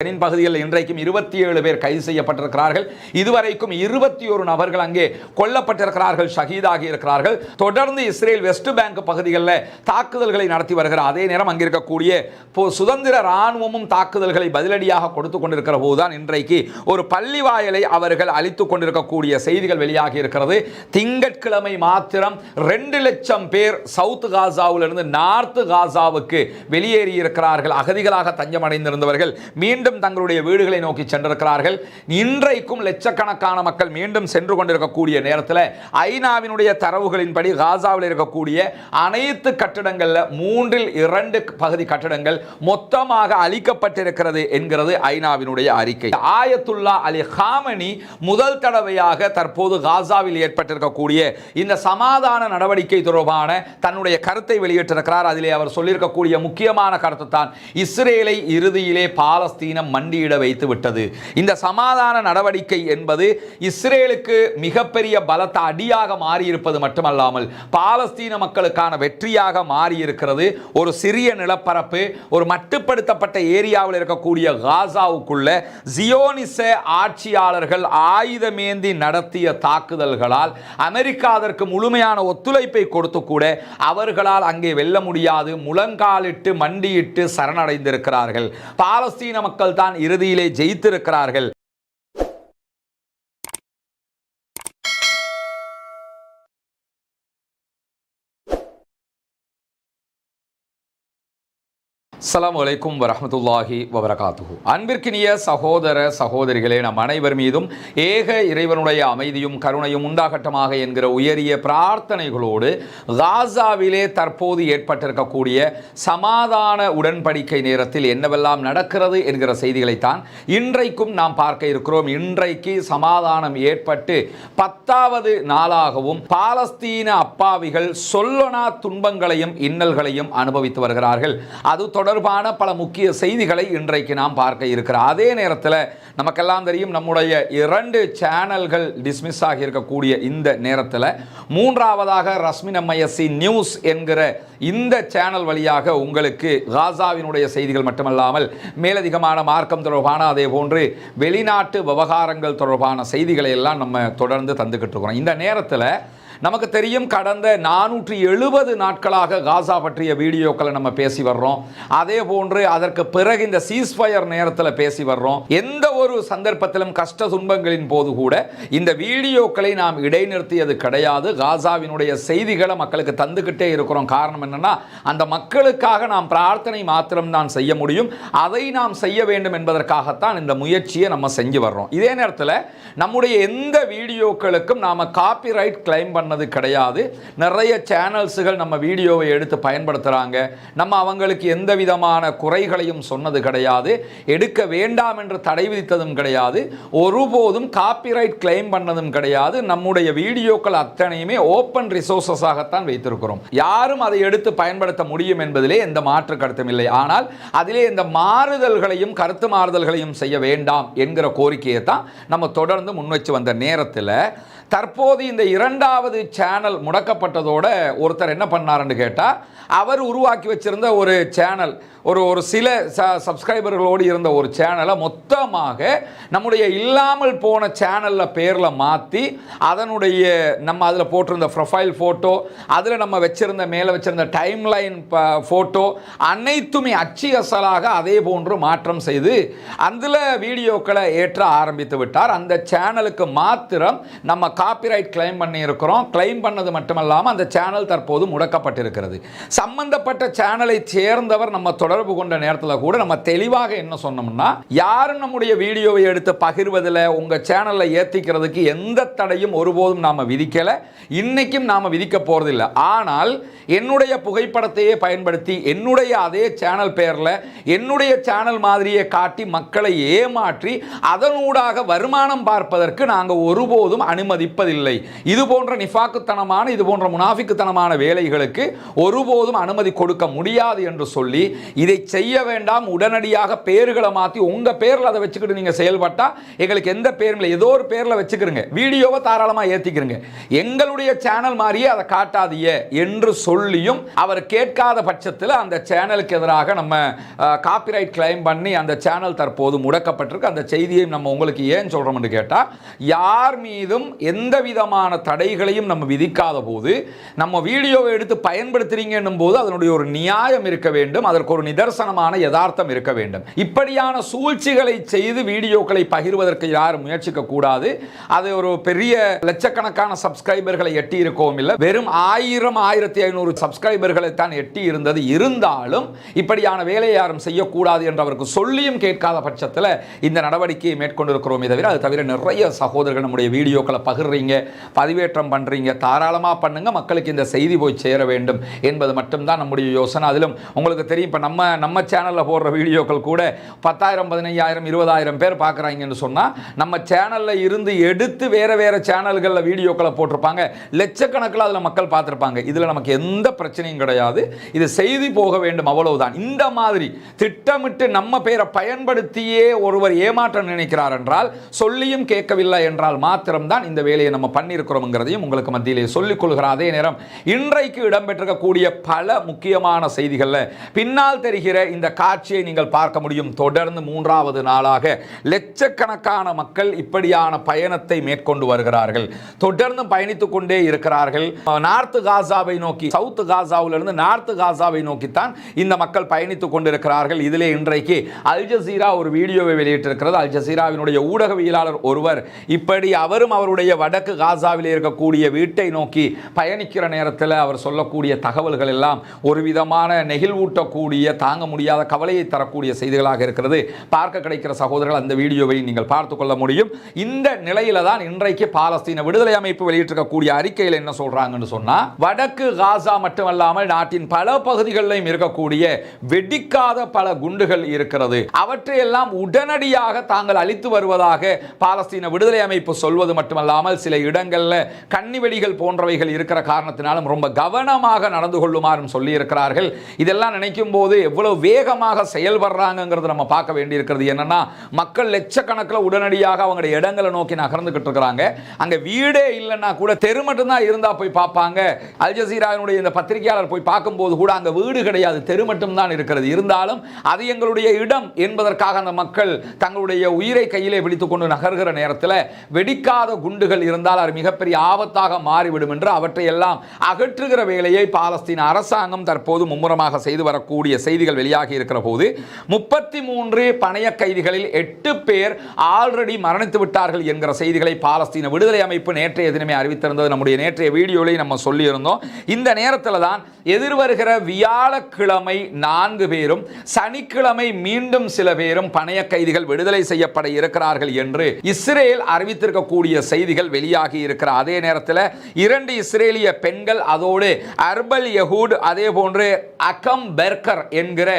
Benin பகுதியில் இன்றைக்கும் இருபத்தி ஏழு பேர் கைது செய்யப்பட்டிருக்கிறார்கள். இதுவரைக்கும் இருபத்தி ஒரு நபர்கள் அங்கே கொல்லப்பட்டிருக்கிறார்கள் ஷஹீதாகி இருக்கிறார்கள் தொடர்ந்து இஸ்ரேல் வெஸ்ட் பேங்க் பகுதிகளில் தாக்குதல்களை நடத்தி வருகிற அதே நேரம் அங்கே இருக்கக்கூடிய சுதந்திர இராணுவமும் தாக்குதல்களை பதிலடியாக கொடுத்து கொண்டிருக்கிற போதுதான் இன்றைக்கு ஒரு பள்ளி வாயலை அவர்கள் அழித்துக் கொண்டிருக்கக்கூடிய செய்திகள் வெளியாகி இருக்கிறது திங்கட்கிழமை மாத்திரம் ரெண்டு லட்சம் பேர் சவுத் காசாவிலிருந்து நார்த் காசாவுக்கு வெளியேறி இருக்கிறார்கள் அகதிகளாக தஞ்சமடைந்திருந்தவர்கள் மீண்டும் மீண்டும் தங்களுடைய வீடுகளை நோக்கி சென்றிருக்கிறார்கள். இன்றைக்கும் லட்சக்கணக்கான மக்கள் மீண்டும் சென்று கொண்டிருக்கக்கூடிய நேரத்தில் ஐநாவினுடைய தரவுகளின்படி காசாவில் இருக்கக்கூடிய அனைத்து கட்டிடங்களில் மூன்றில் இரண்டு பகுதி கட்டிடங்கள் மொத்தமாக அழிக்கப்பட்டிருக்கிறது என்கிறது ஐநாவினுடைய அறிக்கை. ஆயத்துல்லா அலி ஹாமனி முதல் தடவையாக தற்போது காசாவில் ஏற்பட்டிருக்கக்கூடிய இந்த சமாதான நடவடிக்கை தொடர்பான தன்னுடைய கருத்தை வெளியிட்டிருக்கிறார். அதிலே அவர் சொல்லியிருக்கக்கூடிய முக்கியமான கருத்து தான் இஸ்ரேலை இறுதியிலே பாலஸ்தீன பாலஸ்தீனம் மண்டியிட வைத்து விட்டது. இந்த சமாதான நடவடிக்கை என்பது இஸ்ரேலுக்கு மிகப்பெரிய பலத்த அடியாக மாறியிருப்பது மட்டுமல்லாமல் பாலஸ்தீன மக்களுக்கான வெற்றியாக மாறியிருக்கிறது. ஒரு சிறிய நிலப்பரப்பு ஒரு மட்டுப்படுத்தப்பட்ட ஏரியாவில் இருக்கக்கூடிய காசாவுக்குள்ள ஜியோனிச ஆட்சியாளர்கள் ஆயுதமேந்தி நடத்திய தாக்குதல்களால் அமெரிக்கா அதற்கு முழுமையான ஒத்துழைப்பை கொடுத்து கூட அவர்களால் அங்கே வெல்ல முடியாது. முழங்காலிட்டு மண்டியிட்டு சரணடைந்திருக்கிறார்கள். பாலஸ்தீன மக்கள் தான் இறுதியிலே ஜெயித்திருக்கிறார்கள். அஸ்ஸலாமு வலைக்கும் வரமத்துல்லாஹி வபரகாத்துஹு. அன்பிற்கினிய சகோதர சகோதரிகளே நம் அனைவர் மீதும் ஏக இறைவனுடைய அமைதியும் கருணையும் உண்டாகட்டமாக என்கிற உயரிய பிரார்த்தனைகளோடு காசாவிலே தற்போது ஏற்பட்டிருக்கக்கூடிய சமாதான உடன்படிக்கை நேரத்தில் என்னவெல்லாம் நடக்கிறது என்கிற செய்திகளைத்தான் இன்றைக்கும் நாம் பார்க்க இருக்கிறோம். இன்றைக்கு சமாதானம் ஏற்பட்டு பத்தாவது நாளாகவும் பாலஸ்தீன அப்பாவிகள் சொல்லனா துன்பங்களையும் இன்னல்களையும் அனுபவித்து வருகிறார்கள். அது தொடர்பான பல முக்கிய செய்திகளை இன்றைக்கு நாம் பார்க்க இருக்கிறோம். அதே நேரத்தில் நமக்கெல்லாம் தெரியும் நம்முடைய இரண்டு சேனல்கள் டிஸ்மிஸ் ஆகியிருக்கக்கூடிய இந்த நேரத்தில் மூன்றாவதாக ரஸ்மின் எம்ஐஎஸ்சி நியூஸ் என்கிற இந்த சேனல் வழியாக உங்களுக்கு காசாவினுடைய செய்திகள் மட்டுமல்லாமல் மேலதிகமான மார்க்கம் தொடர்பான அதே போன்று வெளிநாட்டு விவகாரங்கள் தொடர்பான செய்திகளை எல்லாம் நம்ம தொடர்ந்து தந்துக்கிட்டு இருக்கிறோம். இந்த நேரத்தில் நமக்கு தெரியும் கடந்த நானூற்றி எழுபது நாட்களாக காசா பற்றிய வீடியோக்களை நம்ம பேசி வர்றோம். அதே போன்று அதற்கு பிறகு இந்த சீஸ்ஃபயர் நேரத்தில் பேசி வர்றோம். எந்த ஒரு சந்தர்ப்பத்திலும் கஷ்ட துன்பங்களின் போது கூட இந்த வீடியோக்களை நாம் இடைநிறுத்தியது கிடையாது. காசாவினுடைய செய்திகளை மக்களுக்கு தந்துக்கிட்டே இருக்கிறோம். காரணம் என்னன்னா அந்த மக்களுக்காக நாம் பிரார்த்தனை மாத்திரம்தான் செய்ய முடியும். அதை நாம் செய்ய வேண்டும் என்பதற்காகத்தான் இந்த முயற்சியை நம்ம செஞ்சு வர்றோம். இதே நேரத்தில் நம்முடைய எந்த வீடியோக்களுக்கும் நாம் காப்பிரைட் கிளைம் பண்ணது கிடையாது. நிறைய சேனல்ஸுகள் நம்ம வீடியோவை எடுத்து பயன்படுத்துகிறாங்க நம்ம அவங்களுக்கு எந்த விதமான குறைகளையும் சொன்னது கிடையாது. எடுக்க வேண்டாம் என்று தடை விதித்ததும் கிடையாது. ஒருபோதும் காப்பிரைட் கிளைம் பண்ணதும் கிடையாது. நம்முடைய வீடியோக்கள் அத்தனையுமே ஓப்பன் ரிசோர்ஸஸாகத்தான் வைத்திருக்கிறோம். யாரும் அதை எடுத்து பயன்படுத்த முடியும் என்பதிலே எந்த மாற்று கருத்தும் இல்லை. ஆனால் அதிலே இந்த மாறுதல்களையும் கருத்து மாறுதல்களையும் செய்ய வேண்டாம் என்கிற கோரிக்கையை தான் நம்ம தொடர்ந்து முன்வச்சு வந்த நேரத்தில் தற்போது இந்த இரண்டாவது சேனல் முடக்கப்பட்டதோட ஒருத்தர் என்ன பண்ணாருன்னு கேட்டால் அவர் உருவாக்கி வச்சிருந்த ஒரு சேனல் ஒரு ஒரு சில ச சப்ஸ்கிரைபர்களோடு இருந்த ஒரு சேனலை மொத்தமாக நம்முடைய இல்லாமல் போன சேனலில் பேரில் மாற்றி அதனுடைய நம்ம அதில் போட்டிருந்த ப்ரொஃபைல் ஃபோட்டோ அதில் நம்ம வச்சிருந்த மேலே வச்சிருந்த டைம் லைன் ஃபோட்டோ அனைத்துமே அச்சு அசலாக அதே போன்று மாற்றம் செய்து அதில் வீடியோக்களை ஏற்ற ஆரம்பித்து விட்டார். அந்த சேனலுக்கு மாத்திரம் நம்ம காப்பிரைட் கிளைம் பண்ணியிருக்கிறோம். கிளைம் பண்ணது மட்டுமல்லாமல் அந்த சேனல் தற்போது முடக்கப்பட்டிருக்கிறது. சம்பந்தப்பட்ட சேனலை சேர்ந்தவர் நம்ம தொடர் தொடர்பு கொண்ட நேரத்தில் கூட நம்ம தெளிவாக என்ன சொன்னோம்னா யாரும் நம்முடைய வீடியோவை எடுத்து பகிர்வதில் உங்கள் சேனலில் ஏற்றிக்கிறதுக்கு எந்த தடையும் ஒருபோதும் நாம் விதிக்கலை இன்றைக்கும் நாம் விதிக்க போகிறதில்ல ஆனால் என்னுடைய புகைப்படத்தையே பயன்படுத்தி என்னுடைய அதே சேனல் பேரில் என்னுடைய சேனல் மாதிரியே காட்டி மக்களை ஏமாற்றி அதனூடாக வருமானம் பார்ப்பதற்கு நாங்கள் ஒருபோதும் அனுமதிப்பதில்லை. இது போன்ற நிஃபாக்குத்தனமான இது போன்ற முனாஃபிக்குத்தனமான வேலைகளுக்கு ஒருபோதும் அனுமதி கொடுக்க முடியாது என்று சொல்லி இதை செய்ய வேண்டாம் உடனடியாக பேர்களை மாற்றி உங்கள் பேரில் அதை வச்சுக்கிட்டு நீங்கள் செயல்பட்டால் எங்களுக்கு எந்த பேரும் இல்லை. ஏதோ ஒரு பேரில் வச்சுக்கிறங்க வீடியோவை தாராளமாக ஏத்திக்கிறங்க எங்களுடைய சேனல் மாதிரியே அதை காட்டாதிய என்று சொல்லியும் அவர் கேட்காத பட்சத்தில் அந்த சேனலுக்கு எதிராக நம்ம காப்பிரைட் கிளைம் பண்ணி அந்த சேனல் தற்போது முடக்கப்பட்டிருக்கு. அந்த செய்தியை நம்ம உங்களுக்கு ஏன் சொல்கிறோம்னு கேட்டால் யார் மீதும் எந்த விதமான தடைகளையும் நம்ம விதிக்காத போது நம்ம வீடியோவை எடுத்து பயன்படுத்துறீங்கன்னும் போது அதனுடைய ஒரு நியாயம் இருக்க வேண்டும். அதற்கு ஒரு நிதர்சனமான யதார்த்தம் இருக்க வேண்டும். இப்படியான சூழ்ச்சிகளை செய்து வீடியோக்களை பகிர்வதற்கு யாரும் முயற்சிக்க கூடாது. அது ஒரு பெரிய லட்சக்கணக்கான சப்ஸ்கிரைபர்களை எட்டி இருக்கவும் இல்லை. வெறும் ஆயிரம் ஆயிரத்தி ஐநூறு சப்ஸ்கிரைபர்களை தான் எட்டி இருந்தது இருந்தாலும் இப்படியான வேலையை யாரும் செய்யக்கூடாது என்று அவருக்கு சொல்லியும் கேட்காத பட்சத்தில் இந்த நடவடிக்கையை மேற்கொண்டிருக்கிறோமே. தவிர அது தவிர நிறைய சகோதரர்கள் நம்முடைய வீடியோக்களை பகிர்றீங்க பதிவேற்றம் பண்ணுறீங்க தாராளமாக பண்ணுங்க. மக்களுக்கு இந்த செய்தி போய் சேர வேண்டும் என்பது மட்டும்தான் நம்முடைய யோசனை. அதிலும் உங்களுக்கு தெரியும் இப்போ நம்ம நம்ம சேனலில் போடுற வீடியோக்கள் கூட பத்தாயிரம் பதினையாயிரம் இருபதாயிரம் பேர் பார்க்குறாங்கன்னு சொன்னால் நம்ம சேனலில் இருந்து எடுத்து வேறு வேறு சேனல்களில் வீடியோக்களை போட்டிருப்பாங்க. லட்சக்கணக்கில் அதில் மக்கள் பார்த்துருப்பாங்க. இதில் நமக்கு எந்த பிரச்சனையும் கிடையாது. இது செய்தி போக வேண்டும் அவ்வளவுதான். இந்த மாதிரி திட்டமிட்டு நம்ம பேரை பயன்படுத்தியே ஒருவர் ஏமாற்றம் நினைக்கிறார் என்றால் சொல்லியும் கேட்கவில்லை என்றால் மாத்திரம்தான் இந்த வேலையை நம்ம பண்ணியிருக்கிறோம்ங்கிறதையும் உங்களுக்கு மத்தியிலே சொல்லிக் கொள்கிற அதே நேரம் இன்றைக்கு இடம்பெற்றிருக்கக்கூடிய பல முக்கியமான செய்திகளில் பின்னால் தருகிற இந்த காட்சியை நீங்கள் பார்க்க முடியும். தொடர்ந்து மூன்றாவது நாளாக லட்சக்கணக்கான மக்கள் இப்படியான பயணத்தை மேற்கொண்டு வருகிறார்கள். தொடர்ந்து பயணித்துக் கொண்டே இருக்கிறார்கள். நார்த் காசாவை நோக்கி சவுத் காசாவிலிருந்து நார்த் காசாவை நோக்கித்தான் இந்த மக்கள் பயணித்துக் கொண்டிருக்கிறார்கள். இதிலே இன்றைக்கு அல் ஜசீரா ஒரு வீடியோவை வெளியிட்டிருக்கிறது. அல் ஜசீராவினுடைய ஊடகவியலாளர் ஒருவர் இப்படி அவரும் அவருடைய வடக்கு காசாவில் இருக்கக்கூடிய வீட்டை நோக்கி பயணிக்கிற நேரத்தில் அவர் சொல்லக்கூடிய தகவல்கள் எல்லாம் ஒரு விதமான நெகிழ்வூட்டக்கூடிய தாங்க முடியாத கவலையை தரக்கூடிய செய்திகளாக இருக்கிறது. பார்க்க கிடைக்கிற சகோதரர்கள் அந்த வீடியோவை நீங்கள் பார்த்து கொள்ள முடியும். இந்த நிலையில தான் இன்றைக்கு பாலஸ்தீன விடுதலை அமைப்பு வெளியிட்டிருக்கக்கூடிய அறிக்கையில் என்ன சொல்றாங்கன்னு சொன்னா வடக்கு காசா மட்டுமல்லாமல் நாட்டின் பல பகுதிகளிலும் இருக்கக்கூடிய வெடிக்காத பல குண்டுகள் இருக்கிறது. அவற்றையெல்லாம் உடனடியாக தாங்கள் அளித்து வருவதாக பாலஸ்தீன விடுதலை அமைப்பு சொல்வது மட்டுமல்லாமல் சில இடங்களில் கன்னிவெடிகள் போன்றவைகள் இருக்கிற காரணத்தினாலும் ரொம்ப கவனமாக நடந்து கொள்ளுமாறும் சொல்லி இருக்கிறார்கள் இதெல்லாம் நினைக்கும் போது எவ்வளவு வேகமாக செயல்படுறாங்கிறது நம்ம பார்க்க வேண்டியிருக்கிறது. என்னன்னா மக்கள் லட்சக்கணக்கில் உடனடியாக அவங்களுடைய இடங்களை நோக்கி நகர்ந்துகிட்டு இருக்கிறாங்க. அங்க வீடே இல்லைன்னா கூட தெரு மட்டும்தான் இருந்தா போய் பார்ப்பாங்க. அல்ஜசீராவினுடைய இந்த பத்திரிகையாளர் போய் பார்க்கும்போது கூட அங்கே வீடு கிடையாது தெரு மட்டும்தான் இருக்கிறது. இருந்தாலும் அது எங்களுடைய இடம் என்பதற்காக அந்த மக்கள் தங்களுடைய உயிரை கையிலே பிடித்துக்கொண்டு நகர்கிற நேரத்தில் வெடிக்காத குண்டுகள் இருந்தால் அது மிகப்பெரிய ஆபத்தாக மாறிவிடும் என்று அவற்றை எல்லாம் அகற்றுகிற வேலையை பாலஸ்தீன அரசாங்கம் தற்போது மும்முரமாக செய்து வரக்கூடிய செய்திகள் வெளியாகி இருக்கிற போது முப்பத்தி மூன்று பணைய கைதிகளில் எட்டு பேர் ஆல்ரெடி மரணித்து விட்டார்கள் என்கிற செய்திகளை பாலஸ்தீன விடுதலை அமைப்பு நேற்றைய தினமே அறிவித்திருந்தது. நம்முடைய நேற்றைய வீடியோவில் நம்ம சொல்லியிருந்தோம். இந்த நேரத்தில் தான் எதிர்வருகிற வியாழக்கிழமை நான்கு பேரும் சனிக்கிழமை மீண்டும் சில பேரும் பணைய கைதிகள் விடுதலை செய்யப்பட இருக்கிறார்கள் என்று இஸ்ரேல் அறிவித்திருக்கக்கூடிய செய்திகள் வெளியாகி இருக்கிற அதே நேரத்தில் இரண்டு இஸ்ரேலிய பெண்கள் அதோடு அர்பல் யஹூட் அதே போன்று அகம் பெர்கர் என்கிற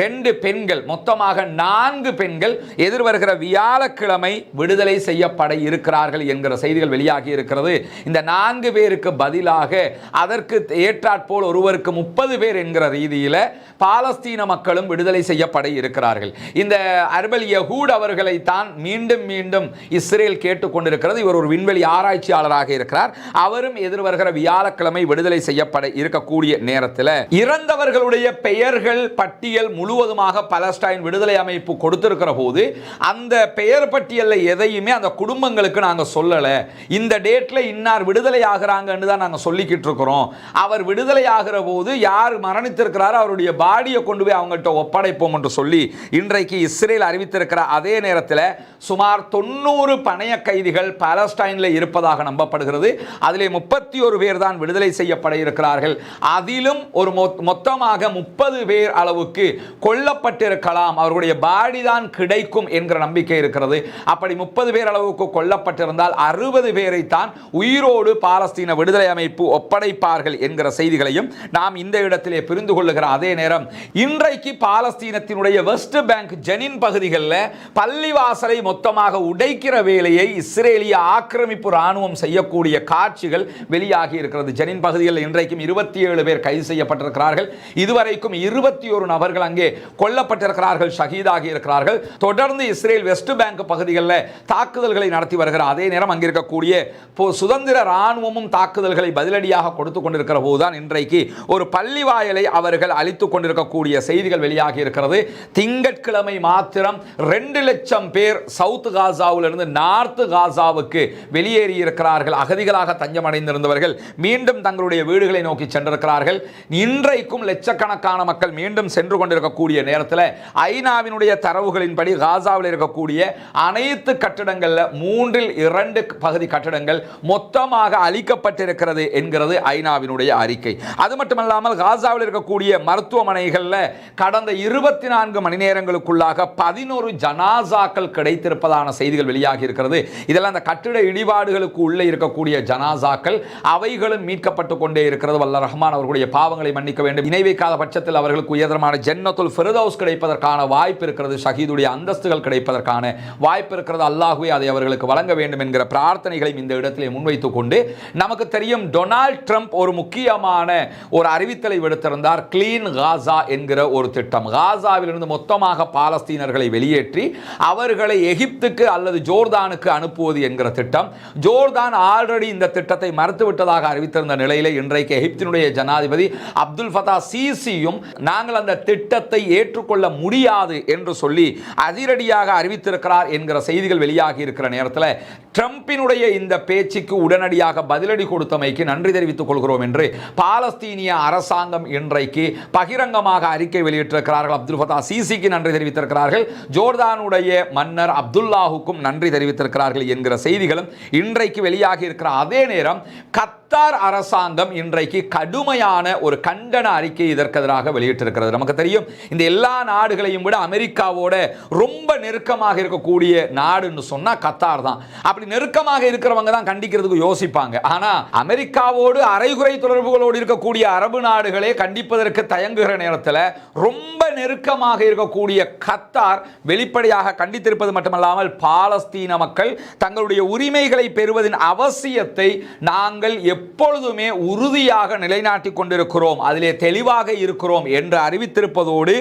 ரெண்டு பெண்கள் மொத்தமாக நான்கு பெண்கள் எதிர்வருகிற வியாழக்கிழமை விடுதலை செய்யப்பட இருக்கிறார்கள் என்கிற செய்திகள் வெளியாகி இருக்கிறது. இந்த நான்கு பேருக்கு பதிலாக அதற்கு ஏற்றாற்போல் ஒருவருக்கு முப்பது பேர் என்கிற ரீதியில் பாலஸ்தீன மக்களும் விடுதலை செய்யப்பட இருக்கிறார்கள். இந்த அர்பல் யகூட் அவர்களை தான் மீண்டும் மீண்டும் இஸ்ரேல் கேட்டுக்கொண்டிருக்கிறது. இவர் ஒரு விண்வெளி ஆராய்ச்சியாளராக இருக்கிறார். அவரும் எதிர்வருகிற வியாழக்கிழமை விடுதலை செய்யப்பட இருக்கக்கூடிய நேரத்தில் இறந்தவர்களுடைய பெயர்கள் பட்டியல் முழுவதுமாக பலஸ்டைன் விடுதலை அமைப்பு கொடுத்திருக்கிற போது அந்த பெயர் பட்டியலில் எதையுமே அந்த குடும்பங்களுக்கு நாங்கள் சொல்லலை. இந்த டேட்டில் இன்னார் விடுதலை ஆகிறாங்கன்னு தான் நாங்கள் சொல்லிக்கிட்டு இருக்கிறோம். அவர் விடுதலை ஆகிற போது யார் மரணித்திருக்கிறாரோ அவருடைய பாடியை கொண்டு போய் அவங்கள்ட்ட ஒப்படைப்போம் என்று சொல்லி இன்றைக்கு இஸ்ரேல் அறிவித்திருக்கிற அதே நேரத்தில் சுமார் தொண்ணூறு பணைய கைதிகள் பாலஸ்டைனில் இருப்பதாக நம்பப்படுகிறது. அதிலே முப்பத்தி ஒரு பேர் தான் விடுதலை செய்யப்பட இருக்கிறார்கள். அதிலும் ஒரு மொத்தமாக முப்பது பேர் அளவுக்கு கொல்லப்பட்டிருக்கலாம். அவர்களுடைய பாடி தான் கிடைக்கும் என்கிற நம்பிக்கை இருக்கிறது. அப்படி முப்பது பேர் அளவுக்கு கொல்லப்பட்டிருந்தால் அறுபது பேரை தான் உயிரோடு பாலஸ்தீன விடுதலை அமைப்பு ஒப்படைப்பார்கள் என்கிற செய்திகளையும் நாம் இந்த இடத்திலே புரிந்து கொள்ளுகிற அதே நேரம். இன்றைக்கு பாலஸ்தீனத்தினுடைய வெஸ்ட் பேங்க் ஜெனின் பகுதிகளில் பள்ளிவாசலை மொத்தமாக உடைக்கிற வேலையை இஸ்ரேலிய ஆக்கிரமிப்பு ராணுவம் செய்யக்கூடிய காட்சிகள் வெளியாகி இருக்கிறது. ஜெனின் பகுதியில் இன்றைக்கும் இருபத்தி ஏழு பேர் கைது செய்யப்பட்டிருக்கிறார்கள். இதுவரைக்கும் இருபத்தி இருபத்தி ஒரு நபர்கள் அங்கே கொல்லப்பட்டிருக்கிறார்கள் ஷஹீதாகி இருக்கிறார்கள். தொடர்ந்து இஸ்ரேல் வெஸ்ட் பேங்க் பகுதிகளில் தாக்குதல்களை நடத்தி வருகிற அதே நேரம் அங்கே இருக்கக்கூடிய சுதந்திர ராணுவமும் தாக்குதல்களை பதிலடியாக கொடுத்து கொண்டிருக்கிற போதுதான் இன்றைக்கு ஒரு பள்ளி வாயலை அவர்கள் அழித்துக் கொண்டிருக்கக்கூடிய செய்திகள் வெளியாகி இருக்கிறது. திங்கட்கிழமை மாத்திரம் ரெண்டு லட்சம் பேர் சவுத் காசாவிலிருந்து நார்த் காசாவுக்கு வெளியேறி இருக்கிறார்கள். அகதிகளாக தஞ்சமடைந்திருந்தவர்கள் மீண்டும் தங்களுடைய வீடுகளை நோக்கி சென்றிருக்கிறார்கள். இன்றைக்கும் லட்சக்கணக்கான மக்கள் மீண்டும் சென்று கொண்டிருக்கக்கூடிய நேரத்தில் ஐநாவினுடைய தரவுகளின்படி காசாவில் இருக்கக்கூடிய அனைத்து கட்டிடங்கள்ல மூன்றில் இரண்டு பகுதி கட்டிடங்கள் மொத்தமாக அழிக்கப்பட்டிருக்கிறது என்கிறது ஐநாவினுடைய அறிக்கை. அது மட்டுமல்லாமல் காசாவில் இருக்கக்கூடிய மருத்துவமனைகளில் கடந்த இருபத்தி நான்கு மணி நேரங்களுக்குள்ளாக பதினோரு ஜனாசாக்கள் கிடைத்திருப்பதான செய்திகள் வெளியாகி இருக்கிறது. இதெல்லாம் அந்த கட்டிட இடிபாடுகளுக்கு உள்ளே இருக்கக்கூடிய ஜனாசாக்கள் அவைகளும் மீட்கப்பட்டு கொண்டே இருக்கிறது. வல்ல ரஹ்மான் அவர்களுடைய பாவங்களை மன்னிக்க வேண்டும். இணை வைக்காத பட்சத்தில் அவர்களுக்கு விதமான ஜன்னத்துல் ஃபிரதௌஸ் கிடைப்பதற்கான வாய்ப்பு இருக்கிறது ஷஹீதுடைய அந்தஸ்துகள் கிடைப்பதற்கான வாய்ப்பு இருக்கிறது. அல்லாஹுவே அதை அவர்களுக்கு வழங்க வேண்டும் என்கிற பிரார்த்தனைகளையும் இந்த இடத்திலே முன்வைத்துக் கொண்டு நமக்கு தெரியும் டொனால்ட் ட்ரம்ப் ஒரு முக்கியமான ஒரு அறிவித்தலை விடுத்திருந்தார் கிளீன் காசா என்கிற ஒரு திட்டம். காசாவிலிருந்து மொத்தமாக பாலஸ்தீனர்களை வெளியேற்றி அவர்களை எகிப்துக்கு அல்லது ஜோர்தானுக்கு அனுப்புவது என்கிற திட்டம். ஜோர்தான் ஆல்ரெடி இந்த திட்டத்தை மறுத்துவிட்டதாக அறிவித்திருந்த நிலையில் இன்றைக்கு எகிப்தினுடைய ஜனாதிபதி அப்துல் ஃபதா சிசியும் நாங்கள் அந்த திட்டத்தை ஏற்றுக்கொள்ள முடியாது என்று சொல்லி அதிரடியாக அறிவித்திருக்கிறார் என்கிற செய்திகள் வெளியாகி இருக்கிற நேரத்தில் ட்ரம்பினுடைய இந்த பேச்சுக்கு உடனடியாக பதிலடி கொடுத்தமைக்கு நன்றி தெரிவித்துக் கொள்கிறோம் என்று பாலஸ்தீனிய அரசாங்கம் இன்றைக்கு பகிரங்கமாக அறிக்கை வெளியிட்டிருக்கிறார்கள். அப்துல் ஃபதா சிசிக்கு நன்றி தெரிவித்திருக்கிறார்கள். ஜோர்தானுடைய மன்னர் அப்துல்லாஹுக்கும் நன்றி தெரிவித்திருக்கிறார்கள் என்கிற செய்திகளும் இன்றைக்கு வெளியாகி இருக்கிற அதே நேரம் கத்தார் அரசாங்கம் இன்றைக்கு கடுமையான ஒரு கண்டன அறிக்கை இதற்கு எதிராக வெளியிட்டிருக்கிறது. நமக்கு தெரியும் இந்த எல்லா நாடுகளையும் விட அமெரிக்காவோட ரொம்ப நெருக்கமாக இருக்கக்கூடிய நாடுன்னு சொன்னால் கத்தார் தான். அப்படி நெருக்கமாக இருக்கிறவங்க தான் கண்டிக்கிறதுக்கு யோசிப்பாங்க. ஆனா அமெரிக்காவோடு அரைகுறை தொடர்புகளோடு இருக்கக்கூடிய அரபு நாடுகளே கண்டிப்பதற்கு தயங்குகிற நேரத்தில் ரொம்ப நெருக்கமாக இருக்கக்கூடிய கத்தார் வெளிப்படையாக கண்டித்திருப்பது மட்டுமல்லாமல் பாலஸ்தீன மக்கள் தங்களுடைய உரிமைகளை பெறுவதின் அவசியத்தை நாங்கள் எப்பொழுதுமே உறுதியாக நிலைநாட்டிக் கொண்டிருக்கிறோம். அதிலே தெளிவாக இருக்கிறோம் என்று அறிவித்திருப்பதோடு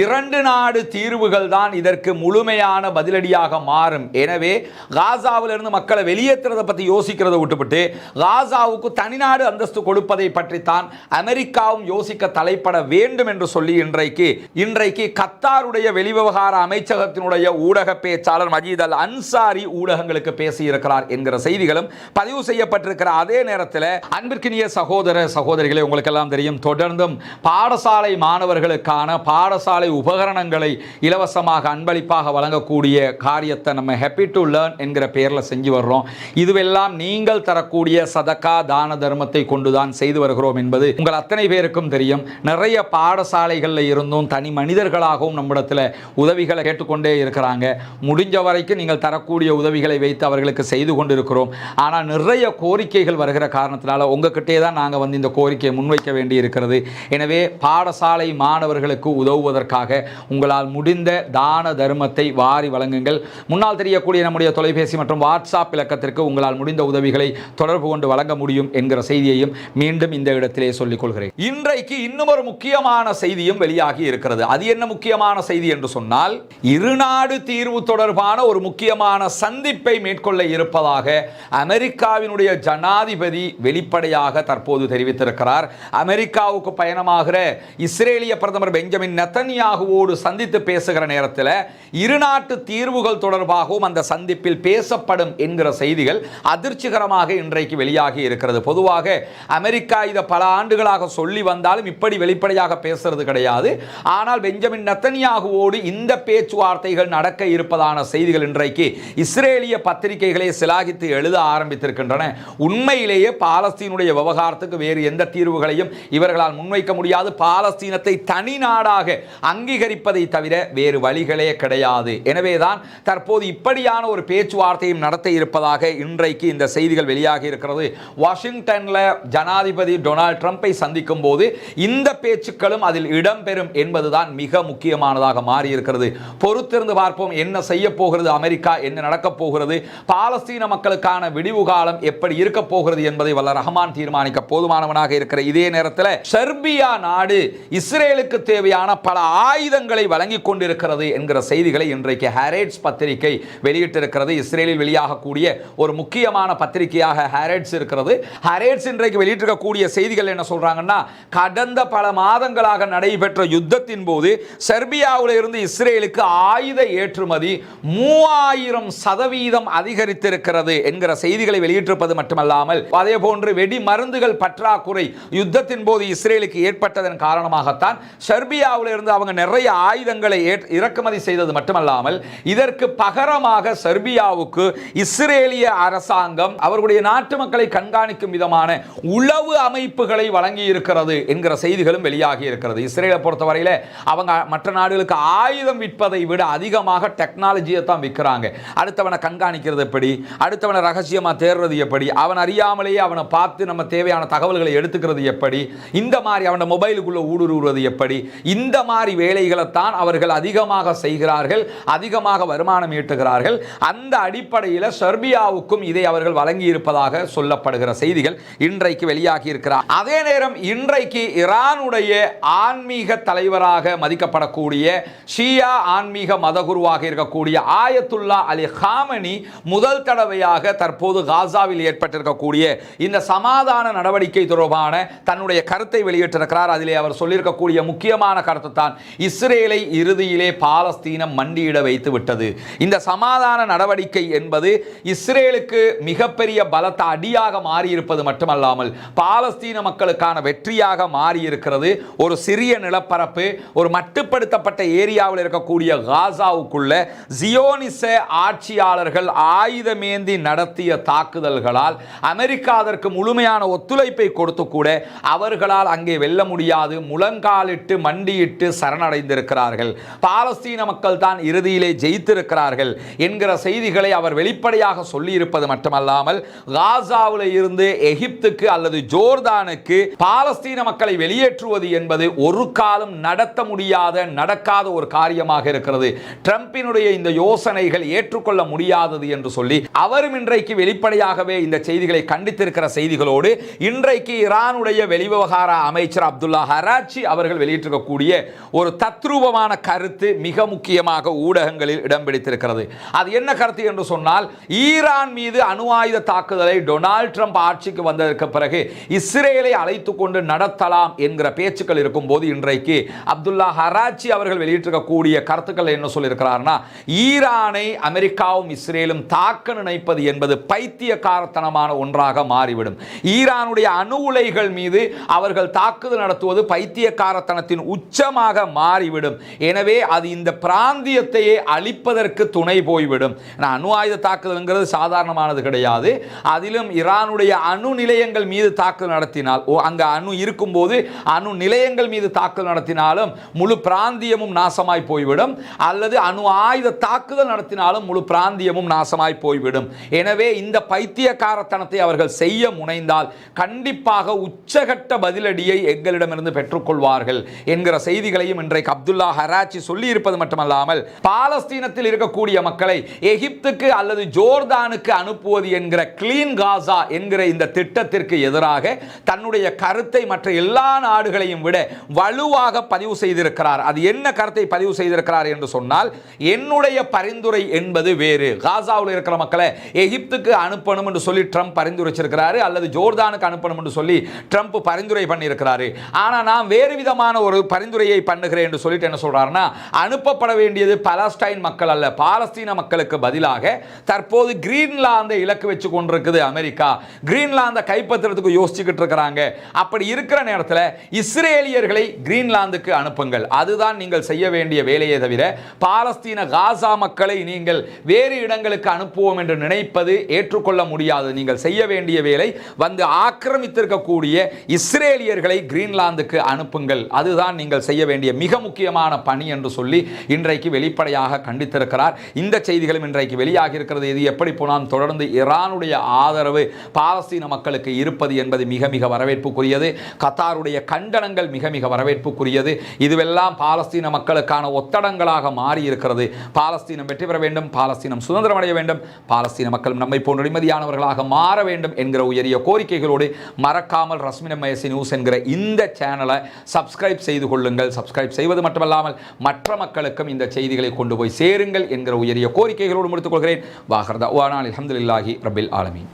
இரண்டு நாடு தீர்வுகள் தான் இதற்கு முழுமையான பதிலடியாக மாறும். எனவே காசாவிலிருந்து மக்களை வெளியேற்றுறதை பற்றி யோசிக்கிறத விட்டுவிட்டு காசாவுக்கு தனிநாடு அந்தஸ்து கொடுப்பதை பற்றித்தான் அமெரிக்காவும் யோசிக்க தலைப்பட வேண்டும் என்று சொல்லி இன்றைக்கு இன்றைக்கு கத்தாருடைய வெளிவிவகார அமைச்சகத்தினுடைய ஊடக பேச்சாளர் மஜீத் அல் அன்சாரி ஊடகங்களுக்கு பேசியிருக்கிறார் என்கிற செய்திகளும் பதிவு செய்யப்பட்டிருக்கிற அதே நேரத்தில் அன்பிற்கினிய சகோதர சகோதரிகளை உங்களுக்கு எல்லாம் தெரியும் தொடர்ந்தும் பாடசாலை மாணவர்களுக்கான பாடசாலை உபகரணங்களை இலவசமாக அன்பளிப்பாக வழங்கக்கூடிய காரியத்தை நம்ம ஹாப்பி டு லேர்ன் என்கிற பெயரில் செஞ்சு வர்றோம். இதுவெல்லாம் நீங்கள் தரக்கூடிய சதக்கா தான தர்மத்தை கொண்டுதான் செய்து வருகிறோம் என்பது உங்கள் அத்தனை பேருக்கும் தெரியும். நிறைய பாடசாலைகளில் இருந்தும் தனி மனிதர்களாகவும் நம்மிடத்தில் உதவிகளை கேட்டுக்கொண்டே இருக்கிறாங்க. முடிஞ்ச வரைக்கும் நீங்கள் தரக்கூடிய உதவிகளை வைத்து அவர்களுக்கு செய்து கொண்டிருக்கிறோம். ஆனால் நிறைய கோரிக்கைகள் வருகிற காரணத்தினால உங்ககிட்டே தான் நாங்கள் வந்து இந்த கோரிக்கையை முன்வைக்க வேண்டி இருக்கிறது. எனவே பாடசாலை மாணவர்களுக்கு உதவுவதற்காக உங்களால் முடிந்த தான தர்மத்தை வாரி வழங்குங்கள். முன்னால் தெரியக்கூடிய நம்முடைய தொலைபேசி மற்றும் வாட்ஸ்அப் இலக்கத்திற்கு உங்களால் முடிந்த உதவிகளை தொடர்பு கொண்டு வழங்க முடியும் என்கிற செய்தியையும் மீண்டும் இந்த இடத்திலே சொல்லிக் கொள்கிறேன். இன்றைக்கு இன்னும் ஒரு முக்கியமான செய்தியும் வெளியாகி இருக்கிறது. அது என்ன முக்கியமான செய்தி என்று சொன்னால் இருநாடு தீர்வு தொடர்பான ஒரு முக்கியமான சந்திப்பை மேற்கொள்ள இருப்பதாக அமெரிக்காவினுடைய ஜனாதிபதி வெளிப்படையாக தற்போது தெரிவித்திருக்கிறார். அமெரிக்காவுக்கு பயணமாகிற இஸ்ரேலிய பிரதமர் பெஞ்சமின் நெத்தன்யாகுவோடு சந்தித்து பேசுகிற நேரத்தில் இருநாட்டு தீர்வுகள் தொடர்பாகவும் அந்த சந்திப்பில் பேசப்படும் என்கிற செய்திகள் அதிர்ச்சிகரமாக இன்றைக்கு வெளியாகி இருக்கிறது. பொதுவாக அமெரிக்கா இதை பல ஆண்டுகளாக சொல்லி வந்தாலும் இப்படி வெளிப்படையாக பேசுறது கிடையாது. ஆனால் பெஞ்சமின் நத்தனியாகுவோடு இந்த பேச்சுவார்த்தைகள் நடக்க இருப்பதான செய்திகள் இன்றைக்கு இஸ்ரேலிய பத்திரிகைகளை சிலாகித்து எழுத ஆரம்பித்திருக்கின்றன. உண்மையிலேயே பாலஸ்தீனுடைய விவகாரத்துக்கு வேறு எந்த தீர்வுகளையும் இவர்களால் முன்வைக்க முடியாது. பாலஸ்தீனத்தை தனி நாடாக அங்கீகரிப்பதை தவிர வேறு வழிகளே கிடையாது. எனவேதான் தற்போது இப்படியான ஒரு பேச்சுவார்த்தையும் நடத்த நடத்த இருப்பதாக இன்றைக்கு இந்த செய்திகள் வெளியாகி இருக்கிறது. வாஷிங்டனில் ஜனாதிபதி டொனால்ட் ட்ரம்ப்பை சந்திக்கும் போது இந்த பேச்சுக்களும் அதில் இடம்பெறும் என்பதுதான் மிக முக்கியமானதாக மாறியிருக்கிறது. பொறுத்திருந்து பார்ப்போம் என்ன செய்ய போகிறது அமெரிக்கா என்ன நடக்கப் போகிறது பாலஸ்தீன மக்களுக்கான விடிவு காலம் எப்படி இருக்க போகிறது என்பதை வல்ல ரஹ்மான் தீர்மானிக்க போதுமானவனாக இருக்கிற இதே நேரத்தில் செர்பியா நாடு இஸ்ரேலுக்கு தேவையான பல ஆயுதங்களை வழங்கி கொண்டிருக்கிறது என்கிற செய்திகளை இன்றைக்கு ஹேரேட்ஸ் பத்திரிகை வெளியிட்டிருக்கிறது. இஸ்ரேலில் வெளியாக வெளியாகக்கூடிய ஒரு முக்கியமான பத்திரிகையாக ஹேரட்ஸ் இருக்கிறது. ஹேரேட்ஸ் இன்றைக்கு வெளியிட்டிருக்கக்கூடிய செய்திகள் என்ன சொல்றாங்கன்னா கடந்த பல மாதங்களாக நடைபெற்ற யுத்தத்தின் போது செர்பியாவில் இருந்து இஸ்ரேலுக்கு ஆயுத ஏற்றுமதி மூவாயிரம் சதவீதம் அதிகரித்திருக்கிறது என்கிற செய்திகளை வெளியிட்டிருப்பது மட்டுமல்லாமல் அதே போன்று வெடி மருந்துகள் பற்றாக்குறை யுத்தத்தின் போது இஸ்ரேலுக்கு ஏற்பட்டதன் காரணமாகத்தான் செர்பியாவில் இருந்து அவங்க நிறைய ஆயுதங்களை இறக்குமதி செய்தது மட்டுமல்லாமல் இதற்கு பகரமாக செர்பியாவுக்கு இஸ்ரேலிய அரசாங்கம் அவர்களுடைய நாட்டு மக்களை கண்காணிக்கும் விதமான உளவு அமைப்புகளை வழங்கி இருக்கிறது என்கிற செய்திகளும் வெளியாகி இருக்கிறது. இஸ்ரேலை பொறுத்தவரையில் அவங்க மற்ற நாடுகளுக்கு ஆயுதம் விற்பதை விட அதிகமாக டெக்னாலஜியை தான் விற்கிறாங்க. அடுத்தவனை கண்காணிக்கிறது எப்படி? அடுத்தவனை ரகசியமா தேர்றது எப்படி? அவன் அறியாமலேயே அவனை பார்த்து நம்ம தேவையான தகவல்களை எடுத்துக்கிறது எப்படி? இந்த மாதிரி அவனை மொபைலுக்குள்ள ஊடுருவது எப்படி? இந்த மாதிரி வேலைகளைத்தான் அவர்கள் அதிகமாக செய்கிறார்கள் அதிகமாக வருமானம் ஈட்டுகிறார்கள். அந்த அடிப்படையில் செர்பியாவுக்கும் இதை அவர்கள் வழங்கி இருப்பதாக சொல்லப்படுகிற செய்திகள் இன்றைக்கு வெளியாகி இருக்கிறார் அதே நேரம் இன்றைக்கு ஈரானுடைய ஆன்மீக தலைவராக மதிக்கப்படக்கூடிய ஷியா ஆன்மீக மதகுருவாக இருக்கக்கூடிய ஆயத்துல்லா அலி ஹாமனி முதல் தடவையாக தற்போது காசாவில் ஏற்பட்டிருக்கக்கூடிய இந்த சமாதான நடவடிக்கை தொடர்பான தன்னுடைய கருத்தை வெளியிட்டிருக்கிறார். அதிலே அவர் சொல்லியிருக்கக்கூடிய முக்கியமான கருத்து தான் இஸ்ரேலை இறுதியிலே பாலஸ்தீனம் மண்டியிட வைத்து விட்டது இந்த சமாதான நடவடிக்கை என்பது இஸ்ரேலுக்கு மிகப்பெரிய பலத்த அடியாக மாறியிருப்பது மட்டுமல்லாமல் பாலஸ்தீன மக்களுக்கான வெற்றியாக மாறியிருக்கிறது. ஒரு சிறிய நிலப்பரப்பு ஒரு மட்டுப்படுத்தப்பட்ட ஏரியாவில் இருக்கக்கூடிய காசாவுக்குள்ள ஜியோனிச ஆட்சியாளர்கள் ஆயுதமேந்தி நடத்திய தாக்குதல்களால் அமெரிக்கா அதற்கு முழுமையான ஒத்துழைப்பை கொடுத்து கூட அவர்களால் அங்கே வெல்ல முடியாது. முழங்காலிட்டு மண்டியிட்டு சரணடைந்திருக்கிறார்கள். பாலஸ்தீன மக்கள் தான் இறுதியிலே ஜெயித்திருக்கிறார்கள் என்கிற செய்திகளை அவர் வெளிப்படையாக சொல்லியிருப்பது மட்டுமல்லாமல் காசாவில் இருந்து எகிப்துக்கு அல்லது ஜோர்தானுக்கு பாலஸ்தீன மக்களை வெளியேற்றுவது என்பது ஒரு காலம் நடத்த முடியாத நடக்காத ஒரு காரியமாக இருக்கிறது. ட்ரம்பினுடைய இந்த யோசனைகள் ஏற்றுக்கொள்ள முடியாதது என்று சொல்லி அவரும் இன்றைக்கு வெளிப்படையாகவே இந்த செய்திகளை கண்டித்திருக்கிற செய்திகளோடு இன்றைக்கு ஈரானுடைய வெளிவிவகார அமைச்சர் அப்துல்லா ஹராச்சி அவர்கள் வெளியிட்டிருக்கக்கூடிய ஒரு தத்ரூபமான கருத்து மிக முக்கியமாக ஊடகங்களில் இடம் பிடித்திருக்கிறது. அது என்ன கருத்து என்று சொன்னால் ஈரான் மீது அணு ஆயுத தாக்குதலை டொனால்ட் ட்ரம்ப் ஆட்சிக்கு வந்ததற்கு பிறகு இஸ்ரேலை அழைத்து கொண்டு நடத்தலாம் என்கிற பேச்சுக்கள் இருக்கும்போது இன்றைக்கு அப்துல்லா ஹராச்சி அவர்கள் வெளியிட்டிருக்கக்கூடிய கருத்துக்கள் என்ன சொல்லியிருக்கிறார்னா ஈரானை அமெரிக்காவும் இஸ்ரேலும் தாக்க நினைப்பது என்பது பைத்தியக்காரத்தனமான ஒன்றாக மாறிவிடும். ஈரானுடைய அணு உலைகள் மீது அவர்கள் தாக்குதல் நடத்துவது பைத்தியக்காரத்தனத்தின் உச்சமாக மாறிவிடும். எனவே அது இந்த பிராந்தியத்தையே அழிப்பதற்கு துணை போய்விடும். நான் அணு ஆயுத தாக்குதல்ங்கிறது சாதாரணமானது கிடையாது. அதிலும் ஈரானுடைய அணு நிலையங்கள் மீது தாக்குதல் நடத்தினால் ஓ அங்க அணு இருக்கும்போது அணு நிலையங்கள் மீது தாக்குதல் நடத்தினாலும் முழு பிராந்தியமும் நாசமாய் போய்விடும். அல்லது அணு ஆயுத தாக்குதல் நடத்தினாலும் முழு பிராந்தியமும் நாசமாய் போய்விடும். எனவே இந்த பைத்தியக்காரத்தனத்தை அவர்கள் செய்ய முனைந்தால் கண்டிப்பாக உச்சகட்ட பதிலடியை எங்களிடமிருந்து பெற்றுக்கொள்வார்கள் என்கிற செய்திகளையும் இன்றைக்கு அப்துல்லா ஹராச்சி சொல்லி இருப்பது மட்டுமல்லாமல் பாலஸ்தீனத்தில் இருக்கக்கூடிய மக்களை எகிப்துக்கு அல்லது ஜோர்தானுக்கு அனுப்புவது என்கிற கிளீன் காசா என்கிற இந்த திட்டத்திற்கு எதிராக தன்னுடைய கருத்தை மற்ற எல்லா நாடுகளையும் விட வலுவாக பதிவு செய்திருக்கிறார். அது என்ன கருத்தை பதிவு செய்திருக்கிறார் என்று சொன்னால் என்னுடைய பரிந்துரை என்பது வேறு. காசாவில் இருக்கிற மக்களை எகிப்துக்கு அனுப்பணும் என்று சொல்லி ட்ரம்ப் பரிந்துரைச்சிருக்கிறாரு அல்லது ஜோர்தானுக்கு அனுப்பணும் என்று சொல்லி ட்ரம்ப் பரிந்துரை பண்ணியிருக்கிறாரு. ஆனால் நான் வேறு விதமான ஒரு பரிந்துரையை பண்ணுகிறேன் என்று சொல்லிட்டு என்ன சொல்றாருன்னா அனுப்பப்பட வேண்டியது பலஸ்டைன் மக்கள் அல்ல பாலஸ்தீன மக்களுக்கு பதிலாக தற்போது கிரீன்லாந்தை இலக்கு வச்சு கொண்டிருக்குது அமெரிக்கா. கிரீன்லாந்தை கைப்பற்றுறதுக்கு யோசிச்சுக்கிட்டு இருக்கிறாங்க. அப்படி இருக்கிற நேரத்தில் இஸ்ரேலியர்களை கிரீன்லாந்துக்கு அனுப்புங்கள். அதுதான் நீங்கள் செய்ய வேண்டிய வேலையை தவிர பாலஸ்தீன காசா மக்களை நீங்கள் வேறு இடங்களுக்கு அனுப்புவோம் என்று நினைப்பது ஏற்றுக்கொள்ள முடியாது. நீங்கள் செய்ய வேண்டிய வேலை வந்து ஆக்கிரமித்திருக்கக்கூடிய இஸ்ரேலியர்களை கிரீன்லாந்துக்கு அனுப்புங்கள். அதுதான் நீங்கள் செய்ய வேண்டிய மிக முக்கியமான பணி என்று சொல்லி இன்றைக்கு வெளிப்படையாக கண்டித்திருக்கிறார். இந்த செய்திகளும் இன்றைக்கு வெளியாகி இருக்கிறது இது எப்படி போனால் தொடர்ந்து ஈரானுடைய ஆதரவு பாலஸ்தீன மக்களுக்கு இருப்பது என்பது மிக மிக வரவேற்புக்குரியது. கத்தாருடைய கண்டனங்கள் மிக மிக வரவேற்புக்குரியது. இதுவெல்லாம் பாலஸ்தீன மக்களுக்கான ஒத்தடங்களாக மாறி இருக்கிறது பாலஸ்தீனம் வெற்றி பெற வேண்டும். பாலஸ்தீனம் சுதந்திரம் அடைய வேண்டும். பாலஸ்தீன மக்களும் நம்மை போன்ற நிம்மதியானவர்களாக மாற வேண்டும் என்கிற உயரிய கோரிக்கைகளோடு மறக்காமல் ரஸ்மின மயசி நியூஸ் என்கிற இந்த சேனலை சப்ஸ்கிரைப் செய்து கொள்ளுங்கள். சப்ஸ்கிரைப் செய்வது மட்டுமல்லாமல் மற்ற மக்களுக்கும் இந்த செய்திகளை கொண்டு போய் சேருங்கள் என்கிற உயரிய கோரிக்கைகளோடு முடித்துக் கொள்கிறேன் வாகர்தா வானால் அலமதுல்லாஹி ரபில் ஆலமீன்